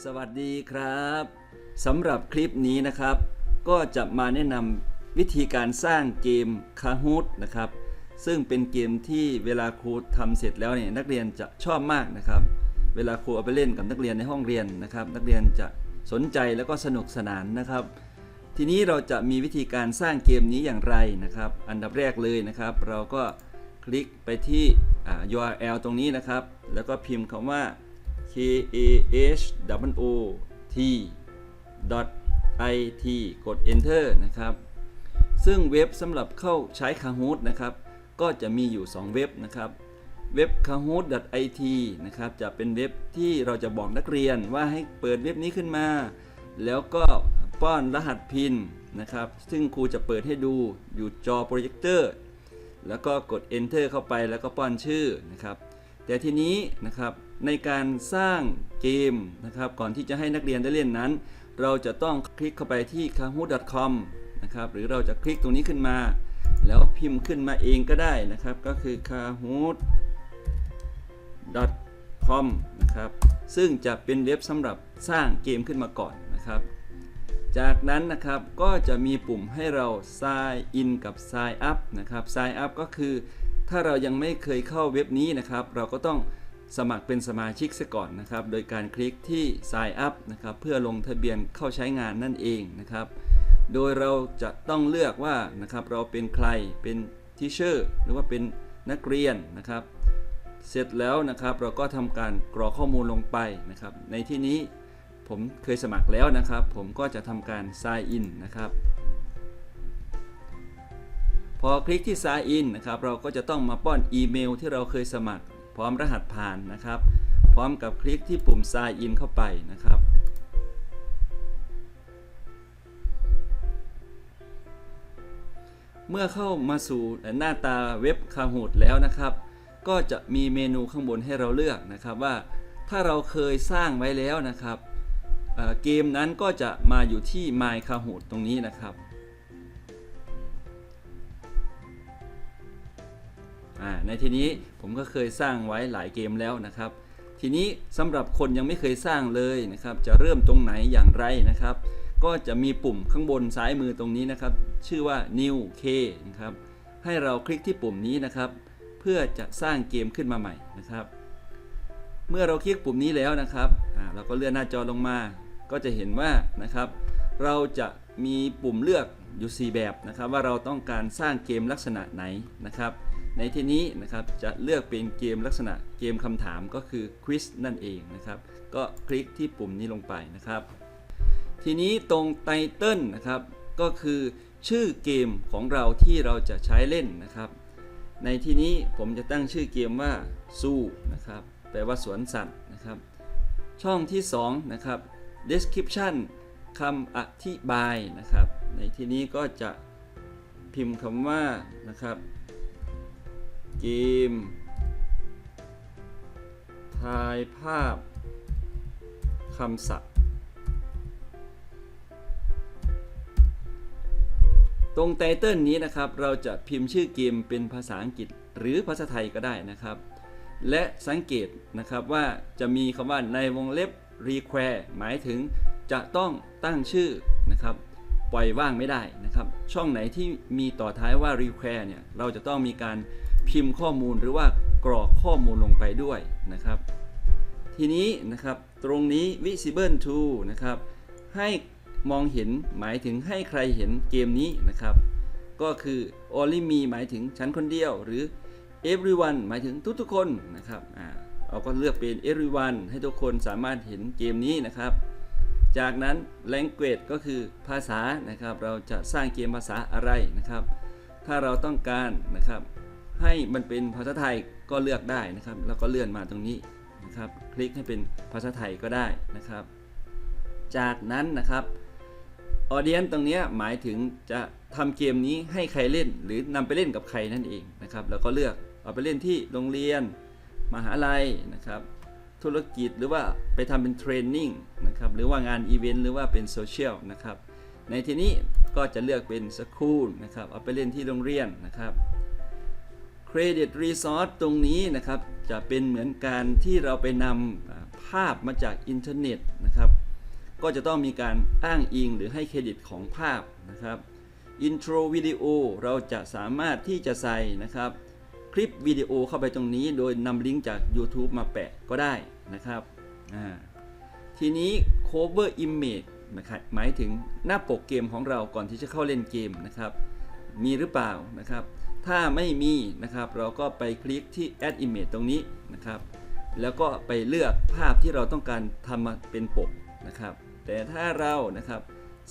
สวัสดีครับสำหรับคลิปนี้นะครับ ก็จะมาแนะนำวิธีการสร้างเกม Kahoot นะครับ ซึ่งเป็นเกมที่เวลาครูทำเสร็จแล้วเนี่ยนักเรียนจะชอบมากนะครับ เวลาครูเอาไปเล่นกับนักเรียนในห้องเรียนนะครับ นักเรียนจะสนใจแล้วก็สนุกสนานนะครับ ทีนี้เราจะมีวิธีการสร้างเกมนี้อย่างไรนะครับ อันดับแรกเลยนะครับ เราก็คลิกไปที่ URL ตรงนี้นะครับ แล้วก็พิมพ์คำว่า k a h w o t it กด enter นะครับ ซึ่งเว็บสำหรับเข้าใช้ Kahoot นะครับ ก็จะมีอยู่ 2 เว็บนะครับ เว็บ kahoot.it นะครับ จะเป็นเว็บที่เราจะบอกนักเรียนว่าให้เปิดเว็บนี้ขึ้นมา แล้วก็ป้อนรหัสพินนะครับ ซึ่งครูจะเปิดให้ดูอยู่จอโปรเจคเตอร์ แล้วก็กด enter เข้าไปแล้วก็ป้อนชื่อนะครับ แต่ทีนี้นะครับ ในการสร้างเกมนะครับ ก่อนที่จะให้นักเรียนได้เล่นนั้น เราจะต้องคลิกเข้าไปที่ kahoot.com นะครับ หรือเราจะคลิกตรงนี้ขึ้นมา แล้วพิมพ์ขึ้นมาเองก็ได้นะครับ ก็คือ kahoot.com นะครับ ซึ่งจะเป็นเว็บสำหรับสร้างเกมขึ้นมาก่อนนะครับ จากนั้นนะครับ ก็จะมีปุ่มให้เรา sign in กับ sign up นะครับ sign up ก็คือ ถ้าเรายังไม่เคยเข้าเว็บนี้นะครับ เราก็ต้อง สมัครเป็นสมาชิกซะก่อนนะครับ โดยการคลิกที่ sign up นะครับเพื่อลงทะเบียนเข้าใช้งานนั่นเองนะครับ โดยเราจะต้องเลือกว่านะครับเราเป็นใครเป็นทีเชอร์หรือว่าเป็นนักเรียนนะครับ เสร็จแล้วนะครับเราก็ทำการกรอกข้อมูลลงไปนะครับ ในที่นี้ผมเคยสมัครแล้วนะครับ ผมก็จะทำการ sign in นะครับพอคลิกที่ sign in นะครับ เราก็จะต้องมาป้อนอีเมลที่เราเคยสมัคร พร้อมรหัสผ่านนะครับ พร้อมกับคลิกที่ปุ่ม sign in เข้าไปนะครับ เมื่อเข้ามาสู่หน้าตาเว็บ Kahoot แล้วนะครับ ก็จะมีเมนูข้างบนให้เราเลือกนะครับว่าถ้าเราเคยสร้างไว้แล้วนะครับเเกมนั้นก็จะมาอยู่ที่ My Kahoot ตรงนี้นะครับ ในทีนี้ผมก็เคยสร้างไว้หลายเกมแล้วนะครับ ทีนี้สำหรับคนยังไม่เคยสร้างเลยนะครับ จะเริ่มตรงไหนอย่างไรนะครับ ก็จะมีปุ่มข้างบนซ้ายมือตรงนี้นะครับ ชื่อว่า New K นะครับให้เราคลิกที่ปุ่มนี้นะครับ เพื่อจะสร้างเกมขึ้นมาใหม่นะครับ เมื่อเราคลิกปุ่มนี้แล้วนะครับเราก็เลื่อนหน้าจอลงมา ก็จะเห็นว่านะครับ เราจะมีปุ่มเลือกอยู่ 4 แบบนะครับ ว่าเราต้องการสร้างเกมลักษณะไหนนะครับ ในที่นี้นะครับจะเลือกเป็นเกมลักษณะเกมคำถามก็คือควิสนั่นเองนะครับ ก็คลิกที่ปุ่มนี้ลงไปนะครับ ทีนี้ตรงไตเติลนะครับก็คือชื่อเกมของเราที่เราจะใช้เล่นนะครับ ในที่นี้ผมจะตั้งชื่อเกมว่าซูนะครับแปลว่าสวนสัตว์นะครับ ช่องที่2นะครับ description คำอธิบายนะครับ ในที่นี้ก็จะพิมพ์คำว่านะครับ เกม ถ่ายภาพ คำศัพท์ ตรงไตเติลนี้นะครับ เราจะพิมพ์ชื่อเกมเป็นภาษาอังกฤษหรือภาษาไทยก็ได้นะครับ และสังเกตนะครับว่าจะมีคำว่าในวงเล็บ require หมายถึงจะต้องตั้งชื่อนะครับปล่อยว่างไม่ได้นะครับ ช่องไหนที่มีต่อท้ายว่า require เนี่ย เราจะต้องมีการ พิมพ์ข้อมูลหรือว่ากรอกข้อมูลลงไปด้วยนะครับ ทีนี้นะครับตรงนี้ visible to นะครับให้มองเห็นหมายถึงให้ใครเห็นเกมนี้นะครับ ก็คือ only me หมายถึงฉันคนเดียว หรือ everyone หมายถึงทุกๆคนนะครับอ่าเราก็เลือกเป็น everyone ให้ทุกคนสามารถเห็นเกมนี้นะครับ จากนั้น language ก็คือภาษานะครับ เราจะสร้างเกมภาษาอะไรนะครับ ถ้าเราต้องการนะครับ ให้มันเป็นภาษาไทยก็เลือกได้นะครับ แล้วก็เลื่อนมาตรงนี้นะครับ คลิกให้เป็นภาษาไทยก็ได้นะครับ จากนั้นนะครับออเดียนตรงนี้หมายถึงจะทำเกมนี้ให้ใครเล่น หรือนำไปเล่นกับใครนั่นเองนะครับแล้วก็เลือกเอาไปเล่นที่โรงเรียน มหาลัยนะครับ ธุรกิจหรือว่าไปทำเป็นเทรนนิ่งนะครับหรือว่างานอีเวนต์หรือว่าเป็นโซเชียลนะครับในที่นี้ก็จะเลือกเป็นสคูลนะครับเอาไปเล่นที่โรงเรียนนะครับ Credit Resource ตรงนี้นะครับ จะเป็นเหมือนการที่เราไปนำภาพมาจากอินเทอร์เน็ตนะครับ ก็จะต้องมีการอ้างอิงหรือให้เครดิตของภาพนะครับอินโทรวิดีโอเราจะสามารถที่จะใส่นะครับ คลิปวิดีโอเข้าไปตรงนี้ โดยนำลิงก์จาก YouTube มาแปะก็ได้นะครับทีนี้ cover image นะครับหมายถึงหน้าปกเกมของเราก่อนที่จะเข้าเล่นเกมนะครับ มีหรือเปล่านะครับ ถ้าไม่มีนะครับ เราก็ไปคลิกที่ add image ตรงนี้นะครับ แล้วก็ไปเลือกภาพที่เราต้องการทำมาเป็นปกนะครับ แต่ถ้าเรานะครับ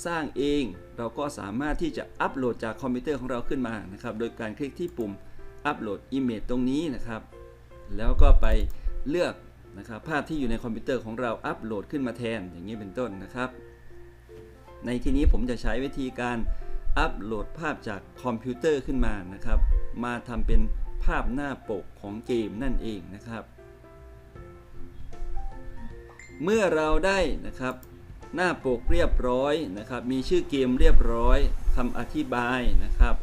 สร้างเองเราก็สามารถที่จะอัปโหลดจากคอมพิวเตอร์ของเราขึ้นมานะครับ โดยการคลิกที่ปุ่มอัปโหลด Image ตรงนี้นะครับ แล้วก็ไปเลือกนะครับภาพที่อยู่ในคอมพิวเตอร์ของเราอัปโหลดขึ้นมาแทนอย่างนี้เป็นต้นนะครับ ในที่นี้ผมจะใช้วิธีการ อัปโหลดภาพจากคอมพิวเตอร์ขึ้นมานะครับ มาทำเป็นภาพหน้าปกของเกมนั่นเองนะครับ เมื่อเราได้นะครับ หน้าปกเรียบร้อยนะครับ มีชื่อเกมเรียบร้อยคำอธิบายนะครับ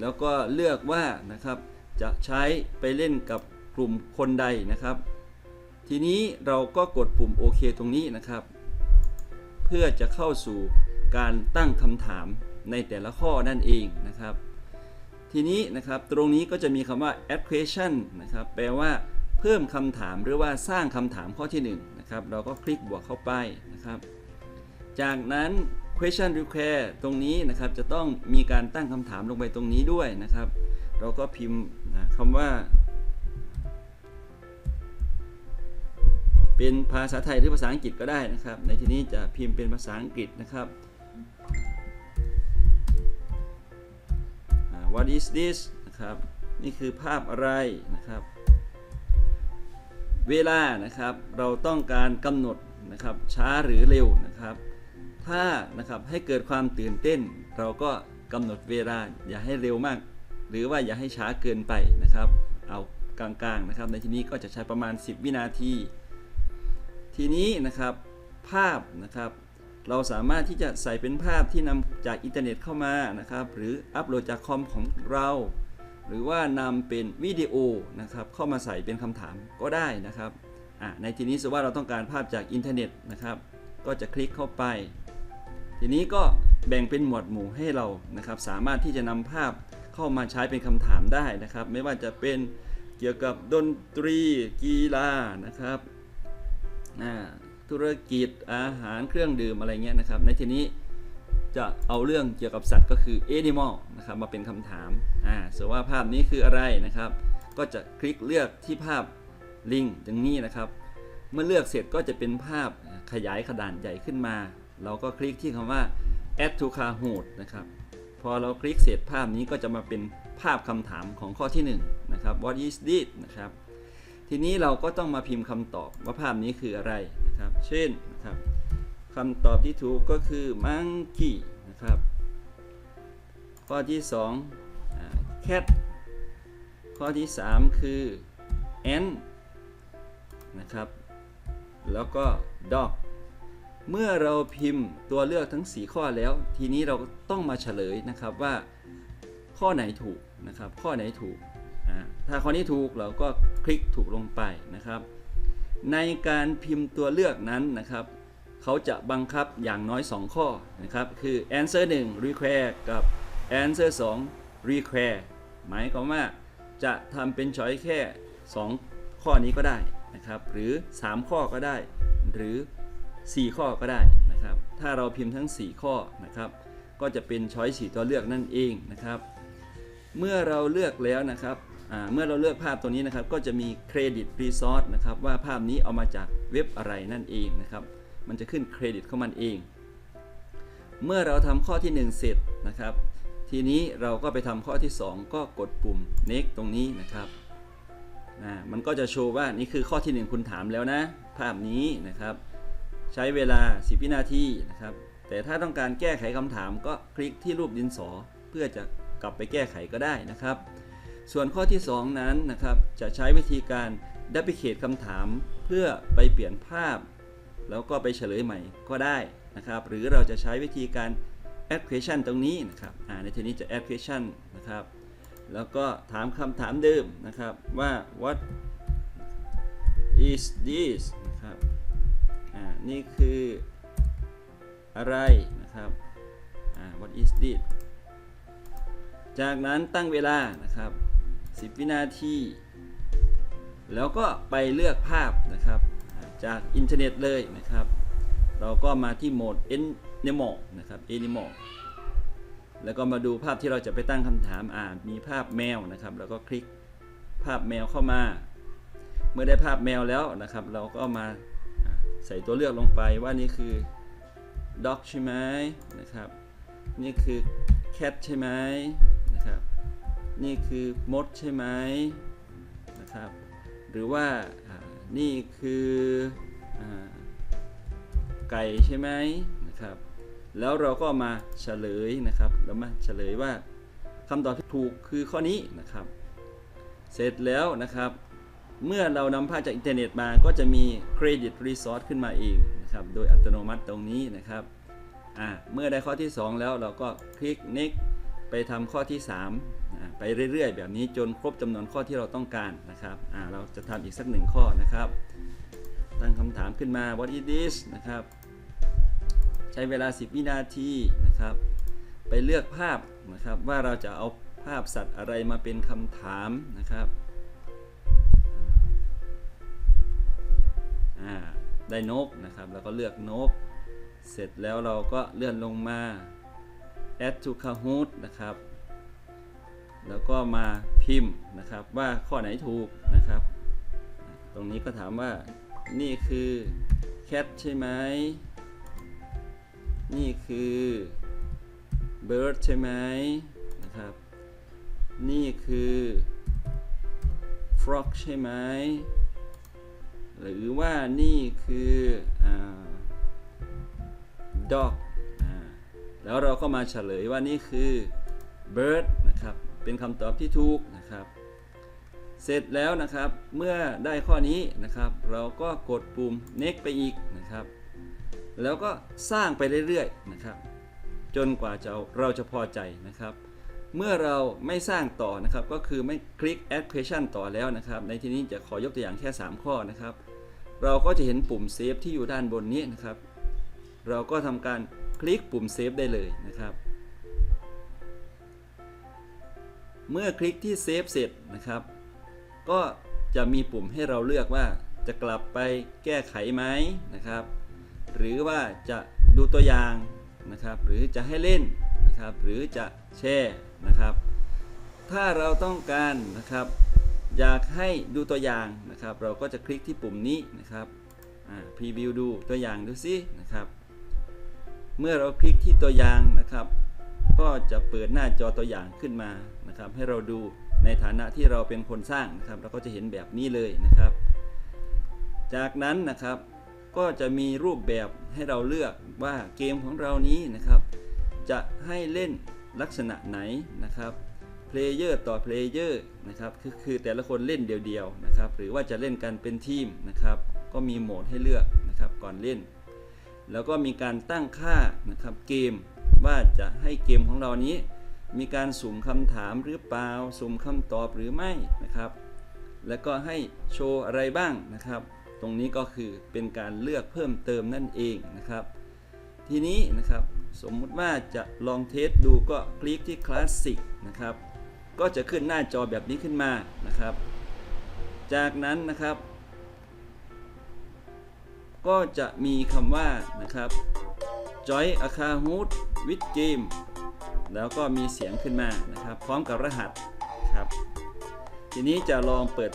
แล้วก็เลือกว่านะครับจะใช้ไปเล่นกับกลุ่มคนใดนะครับ ทีนี้เราก็กดปุ่มโอเคตรงนี้นะครับ เพื่อจะเข้าสู่การตั้งคำถาม ในแต่ละข้อนั่นเองนะครับ ทีนี้นะครับตรงนี้ก็จะมีคำว่า add question นะครับ แปลว่าเพิ่มคำถามหรือว่าสร้างคำถามข้อที่1นะครับ เราก็คลิกบวกเข้าไปนะครับ จากนั้น question require ตรงนี้นะครับจะต้องมีการตั้งคำถามลงไปตรงนี้ด้วยนะครับ เราก็พิมพ์คำว่า เป็นภาษาไทยหรือภาษาอังกฤษก็ได้นะครับ ในที่นี้จะพิมพ์เป็นภาษาอังกฤษนะครับ what is this นะครับ นี่คือภาพอะไรนะครับ เวลานะครับ เราต้องการกำหนดนะครับ ช้าหรือเร็วนะครับ ถ้านะครับให้เกิดความตื่นเต้น เราก็กำหนดเวลาอย่าให้เร็วมาก หรือว่าอย่าให้ช้าเกินไปนะครับ เอากลางๆนะครับ ในที่นี้ก็จะใช้ประมาณ 10 วินาที ทีนี้นะครับภาพนะครับ เราสามารถที่จะใส่เป็นภาพที่นำจากอินเทอร์เน็ตเข้ามานะครับ หรืออัปโหลดจากคอมของเรา หรือว่านำเป็นวิดีโอนะครับเข้ามาใส่เป็นคำถามก็ได้นะครับในทีนี้สมมติว่าเราต้องการภาพจากอินเทอร์เน็ตนะครับ ก็จะคลิกเข้าไป ทีนี้ก็แบ่งเป็นหมวดหมู่ให้เรานะครับ สามารถที่จะนำภาพเข้ามาใช้เป็นคำถามได้นะครับ ไม่ว่าจะเป็นเกี่ยวกับดนตรีกีฬานะครับอ่า ธุรกิจอาหารเครื่องดื่มอะไรเงี้ยนะครับ ในทีนี้จะเอาเรื่องเกี่ยวกับสัตว์ก็คือ animal นะครับมาเป็นคำถามอ่าส่วนว่าภาพนี้คืออะไรนะครับ ก็จะคลิกเลือกที่ภาพลิงตรงนี้นะครับ เมื่อเลือกเสร็จก็จะเป็นภาพขยายขนาดใหญ่ขึ้นมา เราก็คลิกที่คำว่า add to Kahoot นะครับ พอเราคลิกเสร็จภาพนี้ก็จะมาเป็นภาพคำถามของข้อที่1นะครับ what is this นะครับ ทีนี้เราก็ต้องมาพิมพ์คำตอบว่าภาพนี้คืออะไรนะครับ เช่นนะครับคำตอบที่ถูกก็คือ monkey นะครับข้อที่2อ่า cat ข้อที่ 3 คือ ant นะครับ แล้วก็ dog เมื่อเราพิมพ์ตัวเลือกทั้ง 4 ข้อแล้ว ทีนี้เราต้องมาเฉลยนะครับว่าข้อไหนถูกนะครับ ข้อไหนถูก ถ้าข้อนี้ถูกเราก็ ลิกถูกลงไปนะครับ ในการพิมพ์ตัวเลือกนั้นนะครับ เขาจะบังคับอย่างน้อย 2 ข้อนะครับ คือ answer 1 require กับ answer 2 require หมายความว่าจะทำเป็นช้อยแค่ 2 ข้อนี้ก็ได้นะครับ หรือ 3 ข้อก็ได้ หรือ 4 ข้อก็ได้นะครับ ถ้าเราพิมพ์ทั้ง 4 ข้อนะครับ ก็จะเป็นช้อยสีตัวเลือกนั่นเองนะครับ เมื่อเราเลือกแล้วนะครับ เมื่อเราเลือกภาพตัวนี้นะครับ ก็จะมีเครดิตรีซอสนะครับว่าภาพนี้เอามาจากเว็บอะไรนั่นเองนะครับ มันจะขึ้นเครดิตของมันเอง เมื่อเราทำข้อที่ 1 เสร็จนะครับ ทีนี้เราก็ไปทำข้อที่ 2 ก็กดปุ่ม next ตรงนี้นะครับมันก็จะโชว์ว่านี่คือข้อที่ 1 คุณถามแล้วนะ ภาพนี้นะครับ ใช้เวลา 10วินาทีนะครับ แต่ถ้าต้องการแก้ไขคำถามก็คลิกที่รูปดินสอ เพื่อจะกลับไปแก้ไขก็ได้นะครับ ส่วนข้อที่ 2 นั้นนะครับจะใช้วิธีการดับเบิลเคทคำถามเพื่อไปเปลี่ยนภาพ แล้วก็ไปเฉลยใหม่ก็ได้นะครับ หรือเราจะใช้วิธีการ add question ตรงนี้นะครับในทีนี้จะ add question นะครับ แล้วก็ถามคำถามเดิมนะครับว่า what is this นะครับนี่คืออะไรนะครับ what is this จากนั้นตั้งเวลานะครับ 10 วินาที แล้วก็ไปเลือกภาพนะครับ จากอินเทอร์เน็ตเลยนะครับ เราก็มาที่โหมด Animal นะครับ Animal แล้วก็มาดูภาพที่เราจะไปตั้งคำถามอ่ามีภาพแมวนะครับ แล้วก็คลิกภาพแมวเข้ามา เมื่อได้ภาพแมวแล้วนะครับ เราก็มาอ่าใส่ตัวเลือกลงไปว่านี่คือ dog ใช่ไหมนะครับ นี่คือ cat ใช่ไหม นี่คือมดใช่ไหมนะครับ หรือว่านี่คืออไก่ใช่ไหมนะครับ แล้วเราก็มาเฉลยนะครับแล้วมาเฉลยว่าคำตอบที่ถูกคือข้อนี้นะครับ เสร็จแล้วนะครับ เมื่อเรานำภาพจากอินเทอร์เน็ตมาก็จะมีเครดิตรีซอสขึ้นมาเองนะครับ โดยอัตโนมัติตรงนี้นะครับ อ่า เมื่อได้ข้อที่ 2 แล้วเราก็คลิก next ไปทำข้อที่3ไปเรื่อยๆ แบบนี้จนครบจำนวนข้อที่เราต้องการนะครับเราจะทำอีกสักหนึ่งข้อนะครับ ตั้งคำถามขึ้นมา what is this นะครับ ใช้เวลา 10 วินาทีนะครับ ไปเลือกภาพนะครับว่าเราจะเอาภาพสัตว์อะไรมาเป็นคำถามนะครับได้นกนะครับ แล้วก็เลือกนก เสร็จแล้วเราก็เลื่อนลงมา add to Kahoot นะครับ แล้วก็มาพิมพ์นะครับว่าข้อไหนถูกนะครับ ตรงนี้ก็ถามว่านี่คือ cat ใช่ไหม นี่คือ bird ใช่ไหมนะครับ นี่คือ frog ใช่ไหม หรือว่านี่คืออ dog อ่า แล้วเราก็มาเฉลยว่านี่คือ bird นะครับ เป็นคำตอบที่ถูกนะครับ เสร็จแล้วนะครับ เมื่อได้ข้อนี้นะครับ เราก็กดปุ่ม next ไปอีกนะครับ แล้วก็สร้างไปเรื่อยๆนะครับ จนกว่าจะเราจะพอใจนะครับ เมื่อเราไม่สร้างต่อนะครับ ก็คือไม่คลิก add question ต่อแล้วนะครับ ในที่นี้จะขอยกตัวอย่างแค่ 3 ข้อนะครับ เราก็จะเห็นปุ่มเซฟที่อยู่ด้านบนนี้นะครับ เราก็ทำการ คลิกปุ่มเซฟได้เลยนะครับ เมื่อคลิกที่เซฟเสร็จนะครับ ก็จะมีปุ่มให้เราเลือกว่าจะกลับไปแก้ไขไหมนะครับ หรือว่าจะดูตัวอย่างนะครับ หรือจะให้เล่นนะครับ หรือจะแชร์นะครับ ถ้าเราต้องการนะครับ อยากให้ดูตัวอย่างนะครับ เราก็จะคลิกที่ปุ่มนี้นะครับพรีวิวดูตัวอย่างดูซินะครับ เมื่อเราคลิกที่ตัวอย่างนะครับ ก็จะเปิดหน้าจอตัวอย่างขึ้นมานะครับ ให้เราดูในฐานะที่เราเป็นคนสร้างนะครับ เราก็จะเห็นแบบนี้เลยนะครับ จากนั้นนะครับก็จะมีรูปแบบให้เราเลือกว่าเกมของเรานี้นะครับ จะให้เล่นลักษณะไหนนะครับเพลเยอร์ต่อเพลเยอร์นะครับคือคือแต่ละคนเล่นเดียวๆนะครับ หรือว่าจะเล่นกันเป็นทีมนะครับ ก็มีโหมดให้เลือกนะครับก่อนเล่น แล้วก็มีการตั้งค่านะครับเกมว่าจะให้เกมของเรานี้ มีการสุ่มคำถามหรือเปล่า สุ่มคำตอบหรือไม่นะครับ แล้วก็ให้โชว์อะไรบ้างนะครับ ตรงนี้ก็คือเป็นการเลือกเพิ่มเติมนั่นเองนะครับ ทีนี้นะครับสมมุติว่าจะลองเทสดูก็คลิกที่คลาสสิกนะครับก็จะขึ้นหน้าจอแบบนี้ขึ้นมานะครับ จากนั้นนะครับ ก็จะมีคำว่านะครับ join a Kahoot with game แล้วก็มีเสียงขึ้นมานะครับ พร้อมกับรหัสครับ ทีนี้จะลองเปิด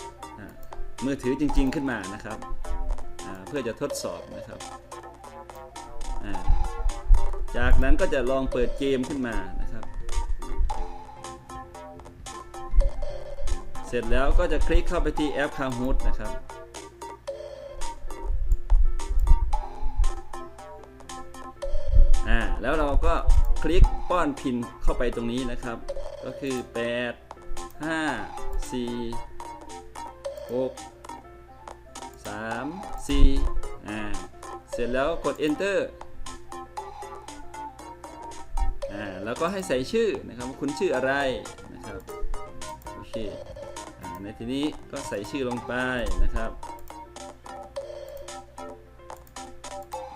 มือถือจริง ๆขึ้นมานะครับเพื่อจะทดสอบนะครับ จากนั้นก็จะลองเปิดเกมขึ้นมานะครับ เสร็จแล้วก็จะคลิกเข้าไปที่แอป Kahoot นะครับ แล้วเราก็คลิกป้อนพินเข้าไปตรงนี้นะครับ ก็คือ 8 5 4 6 3 4อ่าเสร็จแล้วกด enter อ่าแล้วก็ให้ใส่ชื่อนะครับว่าคุณชื่ออะไรนะครับโอเคอ่าในทีนี้ก็ใส่ชื่อลงไปนะครับ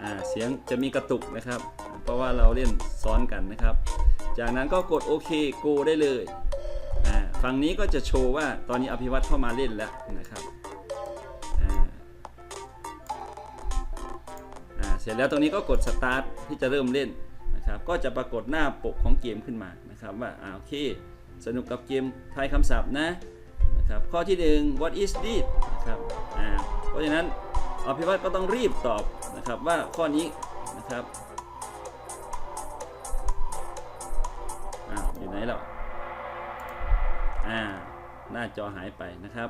อ่าเสียงจะมีกระตุกนะครับ เพราะว่าเราเล่นซ้อนกันนะครับ จากนั้นก็กดโอเค go ได้เลยฝั่งนี้ก็จะโชว์ว่าตอนนี้อภิวัตเข้ามาเล่นแล้วนะครับเสร็จแล้วตรงนี้ก็กด start ที่จะเริ่มเล่นนะครับ ก็จะปรากฏหน้าปกของเกมขึ้นมานะครับว่าอ่าโอเค สนุกกับเกมทายคำศัพท์นะนะครับข้อที่หนึ่ง what is this นะครับอ่าเพราะฉะนั้นอภิวัตก็ต้องรีบตอบนะครับว่าข้อนี้นะครับ แล้ว อ่า หน้าจอหายไปนะครับ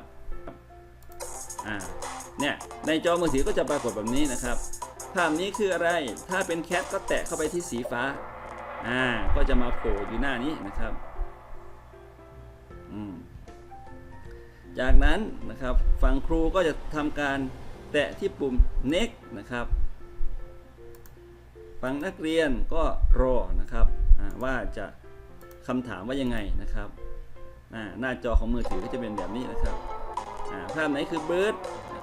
อ่า เนี่ย ในจอมือถือก็จะปรากฏแบบนี้นะครับ ภาพนี้คืออะไร ถ้าเป็นแคทก็แตะเข้าไปที่สีฟ้า อ่า ก็จะมาโผล่อยู่หน้านี้นะครับ อืม จากนั้นนะครับ ฝั่งครูก็จะทำการแตะที่ปุ่ม next นะครับฝั่งนักเรียนก็รอนะครับว่าจะ คำถามว่ายังไงนะครับหน้าจอของมือถือก็จะเป็นแบบนี้นะครับภาพไหนคือเบิร์ด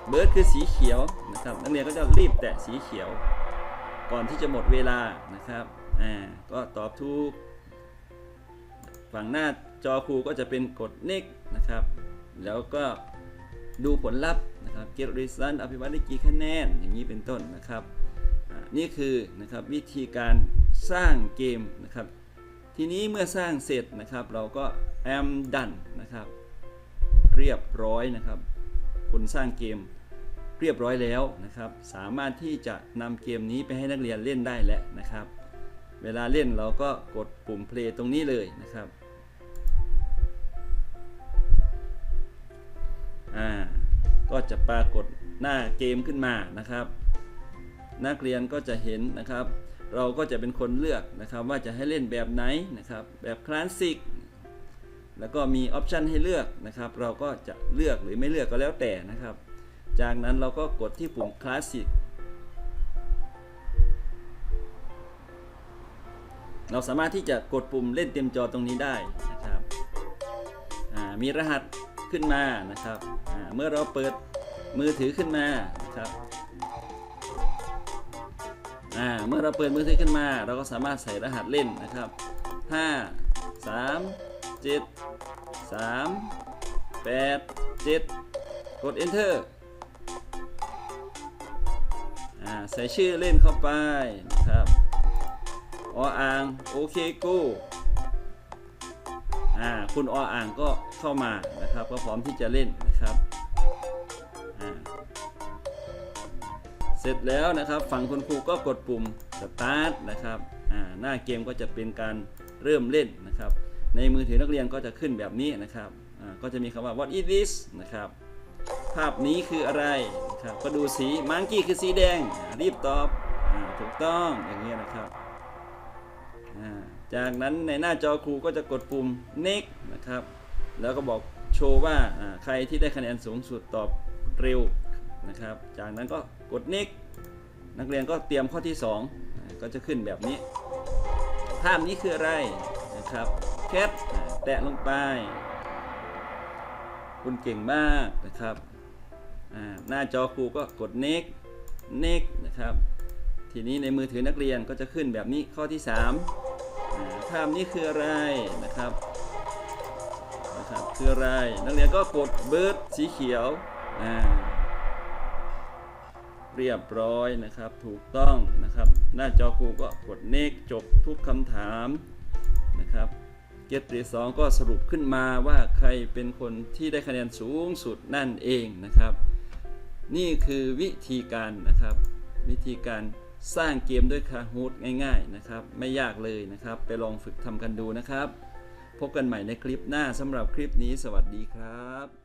เบิร์ดคือสีเขียวนะครับนักเรียนก็จะรีบแตะสีเขียว ก่อนที่จะหมดเวลานะครับก็ตอบถูกฝั่งหน้าจอครูก็จะเป็นกด next นะครับ แล้วก็ดูผลลัพธ์นะครับ get result อภิวัตได้กี่คะแนนอย่างนี้เป็นต้นนะครับ นี่คือนะครับวิธีการสร้างเกมนะครับ ทีนี้เมื่อสร้างเสร็จนะครับเราก็ am done นะครับ เรียบร้อยนะครับคุณสร้างเกมเรียบร้อยแล้วนะครับ สามารถที่จะนำเกมนี้ไปให้นักเรียนเล่นได้แล้วนะครับ เวลาเล่นเราก็กดปุ่ม play ตรงนี้เลยนะครับอ่าก็จะปรากฏหน้าเกมขึ้นมานะครับ นักเรียนก็จะเห็นนะครับ เราก็จะเป็นคนเลือกนะครับว่าจะให้เล่นแบบไหนนะครับแบบคลาสสิกแล้วก็มีออปชันให้เลือกนะครับ เราก็จะเลือกหรือไม่เลือกก็แล้วแต่นะครับ จากนั้นเราก็กดที่ปุ่มคลาสสิกเราสามารถที่จะกดปุ่มเล่นเต็มจอตรงนี้ได้นะครับมีรหัสขึ้นมานะครับเมื่อเราเปิดมือถือขึ้นมานะครับ อ่าเมื่อเราเปิดมือถือขึ้นมา เราก็สามารถใส่รหัสเล่นนะครับ 5 3 7 3 8 7 กด enter อ่าใส่ชื่อเล่นเข้าไปนะครับออ่างโอเคกูอ่าคุณออ่างก็เข้ามานะครับ ก็พร้อมที่จะเล่น เสร็จแล้วนะครับ ฝั่งคุณครูก็กดปุ่ม start นะครับหน้าเกมก็จะเป็นการเริ่มเล่นนะครับ ในมือถือนักเรียนก็จะขึ้นแบบนี้นะครับก็จะมีคำว่า what is this นะครับ ภาพนี้คืออะไรนะครับก็ดูสีมังกี้คือสีแดง รีบตอบอถูกต้องอย่างนี้ยนะครับ จากนั้นในหน้าจอครูก็จะกดปุ่ม next นะครับ แล้วก็บอกโชว์ว่าใครที่ได้คะแนนสูงสุดตอบเร็ว นะครับ จากนั้นก็กด next นักเรียนก็เตรียมข้อที่2อ่าก็จะขึ้นแบบนี้ ภาพนี้คืออะไรนะครับแคทแตะลงไป คุณเก่งมากนะครับหน้าจอครูก็กด next next นะครับ ทีนี้ในมือถือนักเรียนก็จะขึ้นแบบนี้ข้อที่ 3 ภาพนี้คืออะไรนะครับนะครับ คืออะไร นักเรียนก็กดเบิร์ดสีเขียวอ่า เรียบร้อยนะครับ ถูกต้องนะครับ หน้าจอครูก็กด next จบทุกคำถามนะครับเกตรีสองก็สรุปขึ้นมาว่าใครเป็นคนที่ได้คะแนนสูงสุดนั่นเองนะครับ นี่คือวิธีการนะครับ วิธีการสร้างเกมด้วยคาฮูดง่าย ๆนะครับ ไม่ยากเลยนะครับ ไปลองฝึกทำกันดูนะครับ พบกันใหม่ในคลิปหน้าสำหรับคลิปนี้สวัสดีครับ